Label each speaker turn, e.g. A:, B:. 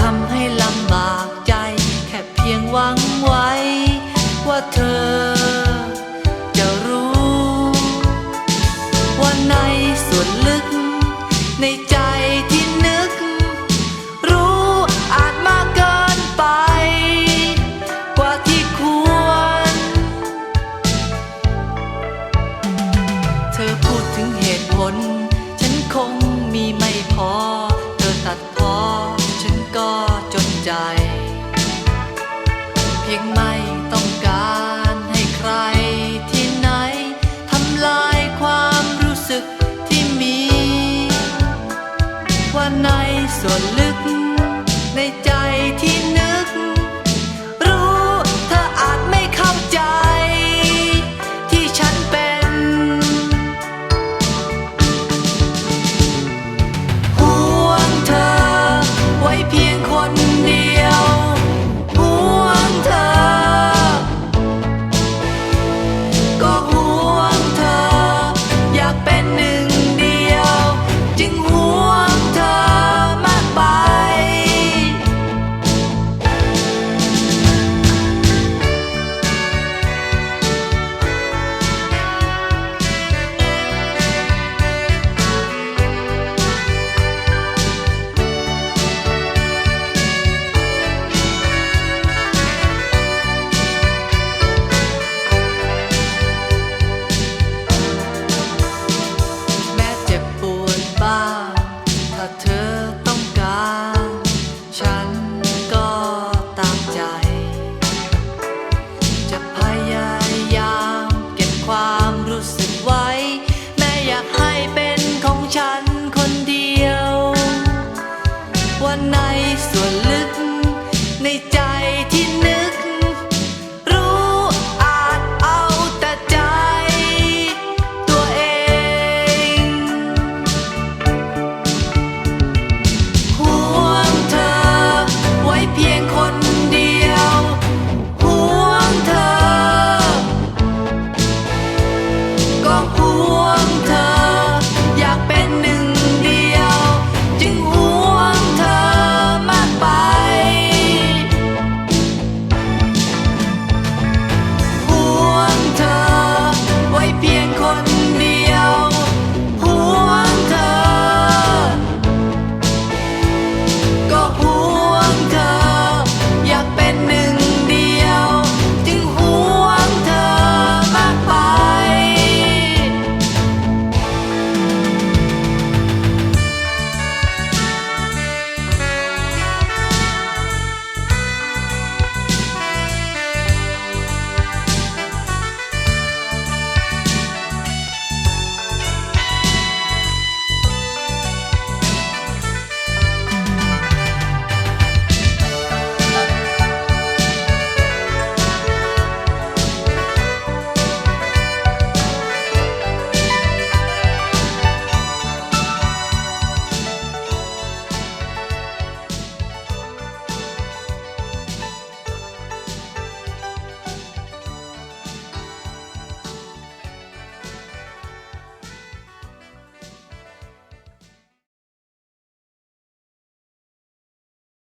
A: ทำให้ลำบากใจ แค่เพียงหวังไว้ ว่าเธอ จะรู้ ว่าในส่วนลึกในใจ ไม่ต้องการให้ใครที่ไหนทำลายความรู้สึกที่มี ว่าในส่วนลึกในใจ suelo.